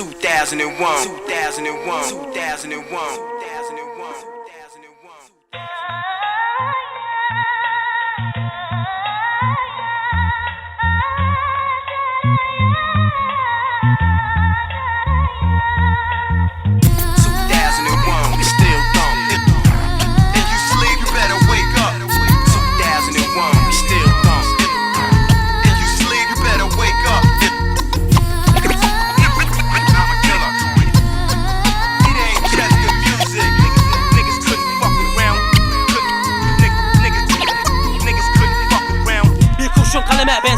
2001, 2001, 2001, 2001. Two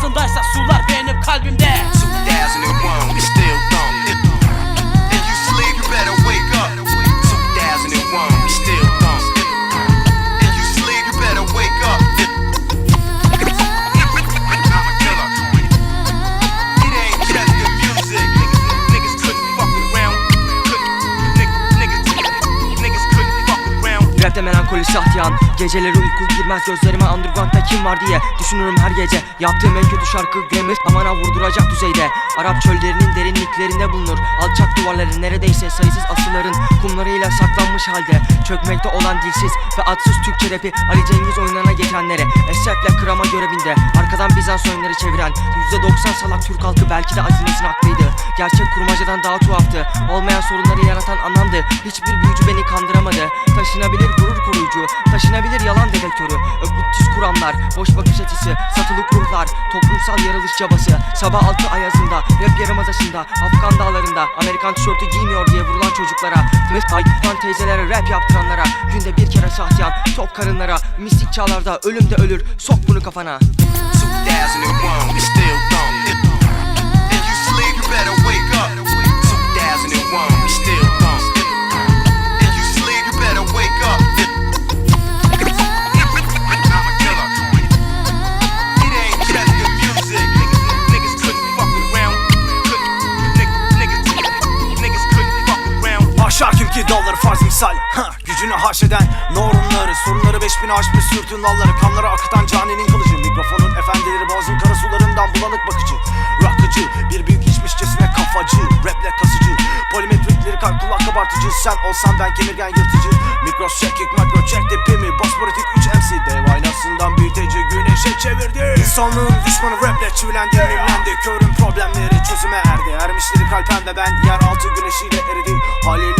thousand blessings. Rapte melankoli sahtiyan Geceleri uyku girmez gözlerime underground'da kim var diye Düşünürüm her gece. Yaptığım en kötü şarkı Glamour Amana vurduracak düzeyde. Arap çöllerinin derinliklerinde bulunur. Alçak duvarları neredeyse sayısız asıların Kumlarıyla saklanmış halde. Çökmekte olan dilsiz ve adsız Türkçe rapi Ali Cengiz oyunlarına geçenlere. Esefle kırama görevinde Arkadan Bizans oyunları çeviren %90 salak Türk halkı belki de Azines'in haklıydı Gerçek kurmacadan daha tuhaftı. Olmayan sorunları yaratan anlamdı Hiçbir büyücü beni kandıramadı Taşınabilir gurur koruyucu Taşınabilir yalan dedektörü. Ökütüz kuramlar Boş bakış açısı Satılık ruhlar Toplumsal yarılış çabası. Sabah altı ayazında Rap yarımadasında Afgan dağlarında Amerikan tişörtü giymiyor diye vurulan çocuklara. Mıhtay teyzelere rap yaptıranlara. Günde bir kere sahtiyan Tok karınlara. Mistik çağlarda ölüm de ölür Sok bunu kafana. 2001, around. Haşa kim ki dalları farz misal. Ha, Gücünü haşeden normları Sorunları beş bin aşmış sürtün dalları. Kanları akıtan caninin kılıcı. Mikrofonun efendileri boğazın kara sularından bulanık bakıcı. Rakıcı bir büyük içmişçesine kafacı Raple kasıcı. Polimetrikleri kalp kulak kabartıcı. Sen olsan ben kemirgen yırtıcı. Mikros çekik makro çek tipimi Bosporitik 3 MC Dev aynasından büyüteci güneşe çevirdi. İnsanlığın düşmanı raple çivilendi mimlendi Körün problemleri çözüme erdi. Ermişleri kalpen ve ben yeraltı güneşiyle eridi. Halilimiz